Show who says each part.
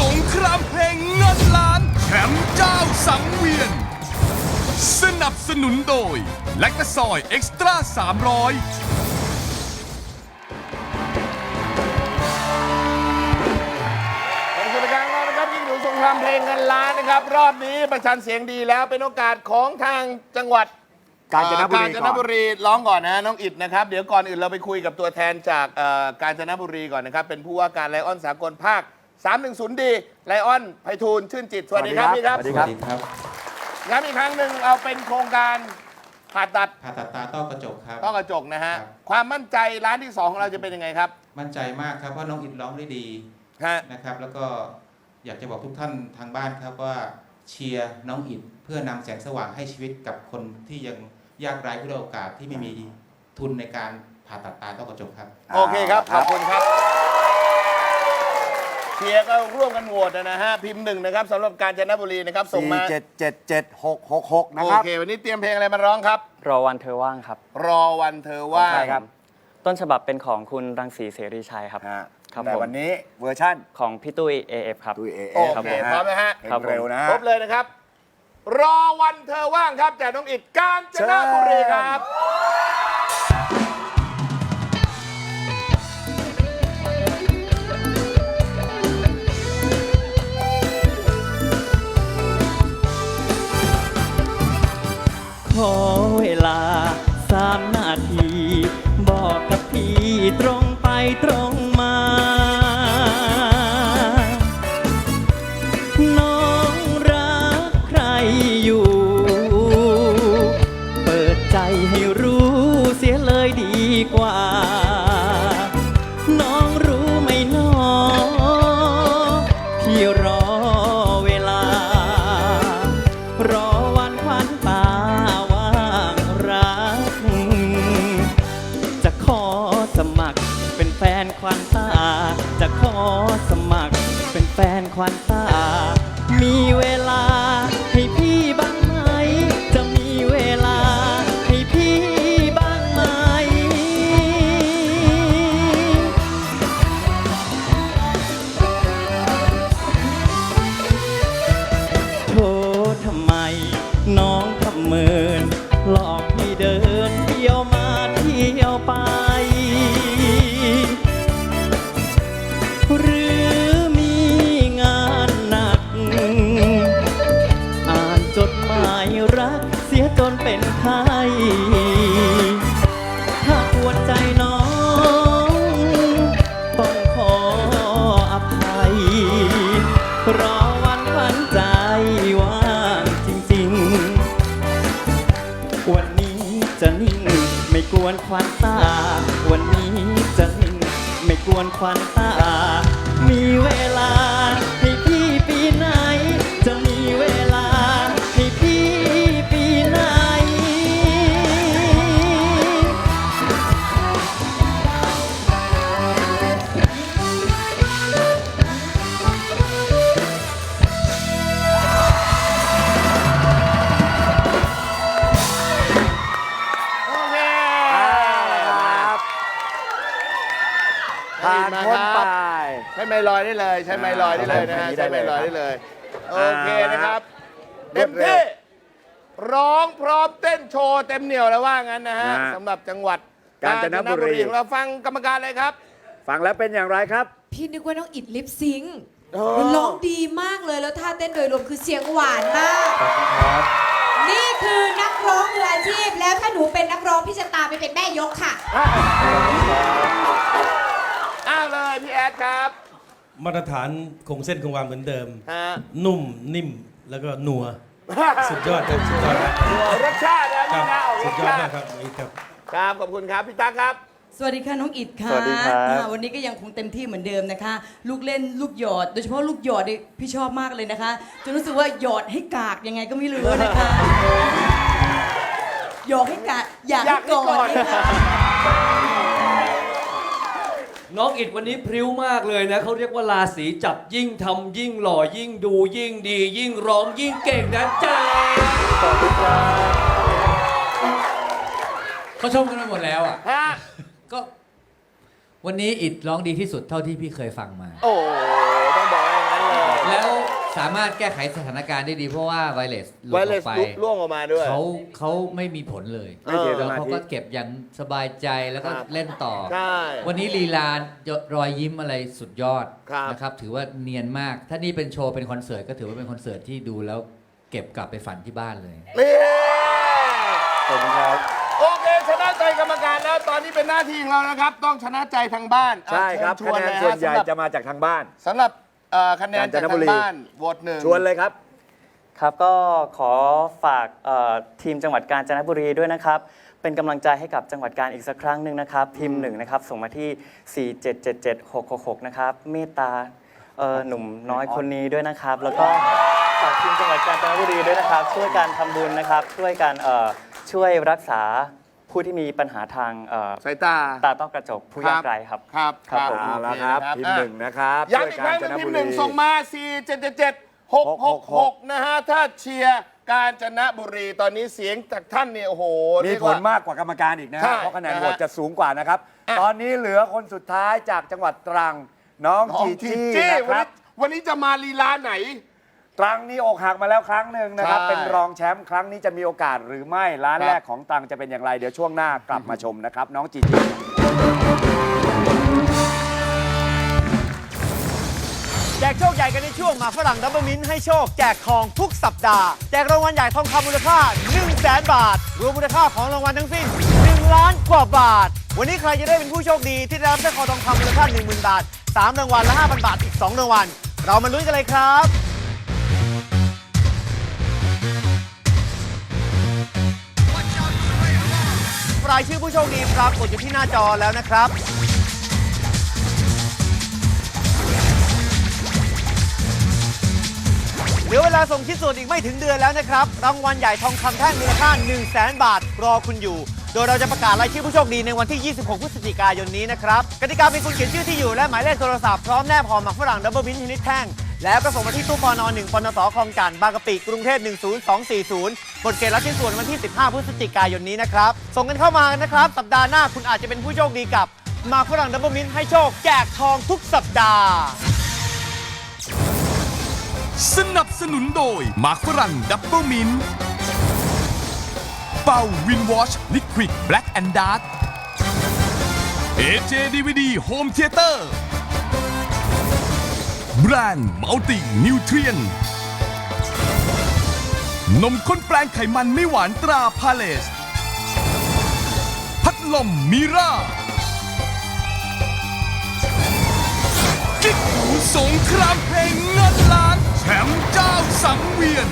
Speaker 1: สงครามเพลงเงินล้านแชมป์เจ้าสังเวียน สนับสนุนโดย แลคตาซอยเอ็กซ์ตร้า300
Speaker 2: ในสุดการของเรานะครับยิ่งดูสงครามเพลงเงินล้านนะครับ รอบนี้ประชันเสียงดีแล้วเป็นโอกาสของทางจังหวัด
Speaker 3: กาญจนบุรี
Speaker 2: กาญจนบุรีร้องก่อนนะน้องอิดนะครับ เดี๋ยวก่อนอื่นเราไปคุยกับตัวแทนจากเอ่อกาญจนบุรีก่อนนะครับ เป็นผู้ว่าการไลออนสากลภาค 310 ดีไลออนไพฑูรย์ชื่นจิต สวัสดีครับพี่ครับ
Speaker 3: สวัสดีครับ
Speaker 4: ครับ
Speaker 2: ย้ำอีกครั้งหนึ่งเอาเป็นโครงการผ่าตัด
Speaker 4: ผ่าตัดตาต้อกระจกครับ
Speaker 2: ต้อกระจกนะฮะ
Speaker 4: ครับ
Speaker 2: ความมั่นใจร้านที่สองของเราจะเป็นยังไงครับ
Speaker 4: มั่นใจมากครับเพราะน้องอิดร้องได้ดี
Speaker 2: ฮะ
Speaker 4: นะครับ แล้วก็อยากจะบอกทุกท่านทางบ้านครับว่าเชียร์น้องอิดเพื่อนำแสงสว่างให้ชีวิตกับคนที่ยังยากไร้ผู้ด้อยโอกาสที่ไม่มีทุนในการผ่าตัดตาต้อกระจกครับ
Speaker 2: โอเคครับ ขอบคุณครับ เชียร์ก็ร่วมกันโหวตนะฮะพิมพ์หนึ่งนะครับสำหรับการจนบุรีนะครับส่ง
Speaker 3: สี่
Speaker 2: มา
Speaker 3: เจ็ดเจ็ดเจ็ดหกหกหกนะ
Speaker 2: โอ
Speaker 3: ครับ
Speaker 2: เควันนี้เตรียมเพลงอะไรมาร้องครับ
Speaker 5: รอวันเธอว่างครับ
Speaker 2: รอวันเธอว่าง
Speaker 3: ใช่ครับ
Speaker 5: ต้นฉบับเป็นของคุณรังสีเสรีชัยครับ
Speaker 3: ฮะ
Speaker 5: ครับ
Speaker 3: แต่
Speaker 5: ผม
Speaker 3: วันนี้เวอร์ชั่น
Speaker 5: ของพี่ตุ้ย AF ครับ
Speaker 3: ตุยเอ
Speaker 2: โอ
Speaker 5: ครับ
Speaker 2: เค
Speaker 5: ผม
Speaker 2: พร้อมนะฮะ
Speaker 3: เพล
Speaker 5: ครับ
Speaker 3: ง
Speaker 5: ผม
Speaker 3: เร็วนะ
Speaker 2: ครบเลยนะครับ รอวันเธอว่างครับจากน้องอิดการจนบุรีครับ
Speaker 5: ข ตรงมา น้องรักใครอยู่ เปิดใจให้รู้เสียเลยดีกว่า น้องรู้ไหมน้องพี่รอ นควันตา วนควันตา วันนี้จะนิ่ง ไม่กวนควันตา มีเวลา
Speaker 2: ลอยได้เลย ใช้ไมค์ลอยได้เลยนะฮะ
Speaker 3: อ่า
Speaker 2: ใช้ไมค์ลอยได้เลย โอเคนะครับ
Speaker 3: ร
Speaker 2: เต็
Speaker 3: ว
Speaker 2: ม
Speaker 3: ดเร็ว
Speaker 2: ที่ร้องพร้อมเต้นโชว์เต็มเหนียวแล้วว่างั้นนะฮะ
Speaker 3: นะ
Speaker 2: สำหรับจังหวัด
Speaker 3: กาญจนบุรี
Speaker 2: ของเราฟังกรรมการเลยครับ
Speaker 3: ฟังแล้วเป็นอย่างไรครับ
Speaker 6: พี่นึกว่าน้องอิดลิปซิงค์
Speaker 2: โอ้
Speaker 6: มันร้องดีมากเลยแล้วท่าเต้นโดยรวมคือเสียงหวานมาก นี่คือนักร้องมืออาชีพแล้วถ้าหนูเป็นนักร้องพี่จะตามไปเป็นแม่ยกค่ะ
Speaker 2: อ้าวเลยพี่แอดครับ
Speaker 7: มาตรฐานคงเส้นคงวาเหมือนเดิม
Speaker 2: ฮะ
Speaker 7: นุ่มนิ่มแล้วก็นัว สุดยอดครับสุดยอดครับ
Speaker 2: รสชาตินะ
Speaker 7: ค
Speaker 2: พี่
Speaker 7: รับ
Speaker 2: นะออกร
Speaker 7: สุ
Speaker 2: ส
Speaker 7: ดยอด
Speaker 2: ชาติ
Speaker 7: มากครับนี่ครับ
Speaker 2: ครับขอบคุณครับพี่ตั๊กครับ
Speaker 8: สวัสดีค่ะน้องอิดค่ะ
Speaker 3: สวัสดีครับ
Speaker 8: อ่าวันนี้ก็ยังคงเต็มที่เหมือนเดิมนะคะ ลูกเล่นลูกหยอด โดยเฉพาะลูกหยอดเนี่ยพี่ชอบมากเลยนะคะจนรู้สึกว่าหยอดให้กากยังไงก็ไม่รู้นะคะ หยอดให้กากอยาก
Speaker 2: อยากให้
Speaker 8: ให้
Speaker 2: ก
Speaker 8: ก
Speaker 2: อ
Speaker 8: อ
Speaker 2: ด
Speaker 8: ดเนี่ยค่ะ
Speaker 9: น้องอิดวันนี้พริ้วมากเลยนะเขาเรียกว่าราศีจับยิ่งทำยิ่งหล่อยิ่งดูยิ่งดี ยิ่งร้องยิ่งเก่งนะจ๊ะเขาชมกันไปหมดแล้วอะ
Speaker 2: ฮะ
Speaker 9: ก็ วันนี้อิดร้องดีที่สุดเท่าที่พี่เคยฟังมา
Speaker 2: โอ้ต้องบอกอย่างนั้นเลย
Speaker 10: สามารถแก้ไขสถานการณ์ได้ดีเพราะว่าไวเลสหลุด
Speaker 2: ไว
Speaker 10: อ
Speaker 2: เล
Speaker 10: อ
Speaker 2: ส
Speaker 10: กไป
Speaker 2: ล่วงออกมาด้วย
Speaker 10: เขาเขาไม่มีผลเลย
Speaker 3: ไม่เสียส
Speaker 10: แล้ว
Speaker 3: มา
Speaker 10: เขา
Speaker 3: ธิ
Speaker 10: ก็เก็บอย่างสบายใจแล้วก็
Speaker 2: ครับ
Speaker 10: เล่นต่อ
Speaker 2: ใช่
Speaker 10: วันนี้ลีลารอยยิ้มอะไรสุดยอด
Speaker 2: ครับ
Speaker 10: นะครับ ถือว่าเนียนมาก ถ้านี่เป็นโชว์เป็นคอนเสิร์ตก็ถือว่าเป็นคอนเสิร์ตที่ดูแล้วเก็บกลับไปฝันที่บ้านเลย
Speaker 2: นี่
Speaker 3: ขอบคุณครับ
Speaker 2: โอเคชนะใจกรรมการแล้วตอนนี้เป็นหน้าที่ของเรานะครับ ต้องชนะใจทางบ้านอะ
Speaker 3: ใช่ครับ
Speaker 2: เชิ
Speaker 3: คะ
Speaker 2: ญ
Speaker 3: แนน
Speaker 2: เลยฮ
Speaker 3: ส่วนใหญ่
Speaker 2: สำรับ
Speaker 3: จะมาจากทางบ้าน
Speaker 2: สำหรับ เอ่อคะแนนจาก
Speaker 3: กาญจน
Speaker 2: ทา
Speaker 3: บุ
Speaker 2: ง
Speaker 3: รี
Speaker 2: บ้านโหวตหนึ่ง
Speaker 3: ชวนเลยครับ
Speaker 11: ครับก็ขอฝากเอ่อทีมจังหวัดกาญจนบุรีด้วยนะครับ เป็นกำลังใจให้กับจังหวัดกาญอีกสักครั้งหนึ่งนะครับ พิมพ์หนึ่งนะครับ ส่งมาที่ 4777666 นะครับ เมตตาเอ่อหนุ่มน้อยคนนี้ด้วยนะครับ แล้วก็ฝากทีมจังหวัดกาญจนบุรีด้วยนะครับ ช่วยการทำบุญนะครับ ช่วยการเอ่อช่วยรักษา ผู้ที่มีปัญหาทางเอ่อ
Speaker 2: สายตา
Speaker 11: ตาต้อกระจกผู้ยากไร้ครับ
Speaker 2: ครับ
Speaker 11: ครับผม
Speaker 3: เอาละครับพิมพ์หนึ่งนะครับ
Speaker 2: ย้ำอีกครั้งหนึงพิมพ์หนึ่งส่งมา 4 7 7 7 6 6 6 นะฮะ ถ้าเชียร์กาญจนบุรีตอนนี้เสียงจากท่านเนี่ยโอ้โห
Speaker 3: มี
Speaker 2: เรียก
Speaker 3: ผ
Speaker 2: ว่า
Speaker 3: ลมากกว่ากรรมการอีกนะ
Speaker 2: ใช่
Speaker 3: เพราะคะแนน
Speaker 2: นะฮะ
Speaker 3: โหวตจะสูงกว่านะครับ
Speaker 2: อะ
Speaker 3: ตอนนี้เหลือคนสุดท้ายจากจังหวัดตรังน้อง
Speaker 2: น้อง
Speaker 3: จี
Speaker 2: จี
Speaker 3: จี้
Speaker 2: จี้
Speaker 3: นะค
Speaker 2: วัน
Speaker 3: รั
Speaker 2: นี้
Speaker 3: บ
Speaker 2: วันนี้จะมาลีลาไหน
Speaker 3: ตรังนี่อกหักมาแล้วครั้งหนึ่งนะครับ
Speaker 2: ใช่
Speaker 3: เป็นรองแชมป์ครั้งนี้จะมีโอกาสหรือไม่ร้าน
Speaker 2: ครับ
Speaker 3: แรกของตรังจะเป็นอย่างไร เดี๋ยวช่วงหน้ากลับมาชมนะครับ น้องจีจี้
Speaker 12: แจกโชคใหญ่กันในช่วงหมาฝรั่งดับเบิลมินให้โชคแจกทองทุกสัปดาห์ แจกรางวัลใหญ่ทองคำมูลค่า 1 0 0 0 0แบาท รวมมูลค่าของรางวัลทั้งสิ้น 1 ล้านกว่าบาท วันนี้ใครจะได้เป็นผู้โชคดีที่ได้รับสร้อยคอทองคำมูลค่า 10,000 บาท 3 รางวัลและ 5,000 บาทอีก 2 รางวัลเรามาลุ้นกันเลยครับายชื่อผู้โชคดีปรากฏอยู่ที่หน้าจอแล้วนะครับ เหลือเวลาส่งชิ้นส่วนอีกไม่ถึงเดือนแล้วนะครับ รางวัลใหญ่ทองคำแท่งมูลค่า 1 0 0 0 0แบาท รอคุณอยู่ โดยเราจะประกาศรายชื่อผู้โชคดีในวันที่ 26 พฤศจิกายนนี้นะครับ กติกาเป็นคุณเขียนชื่อที่อยู่และหมายเลขโทรศัพท์พร้อมแนบห่อหมักฝรั่งดับเบิลบินชนิดแท่งแล้วก็ส่งมาที่ตู้ปอนอ1ปนสคลองจันทน์บางกะปิกรุงเทพ10240 บทเกณฑ์รับชิ้นส่วนวันที่ 15 พฤศจิกายนนี้นะครับ ส่งกันเข้ามานะครับ สัปดาห์หน้าคุณอาจจะเป็นผู้โชคดีกับ มาฝรั่งดับเบิลมินให้โชคแจกทองทุกสัปดาห์
Speaker 1: สนับสนุนโดยหมากฝรั่งดับเบิลมินเป่าวินวอชลิควิดแบล็กแอนด์ดาร์กเอเจดีวีดีโฮมเทเตอร์แบรนด์มัลตินิวเทรียน นมข้นแปลงไขมันไม่หวานตราพาเลส พัดลมมิรากิ๊กหูสงครามเพลงเงินล้าน แชมป์เจ้าสังเวียน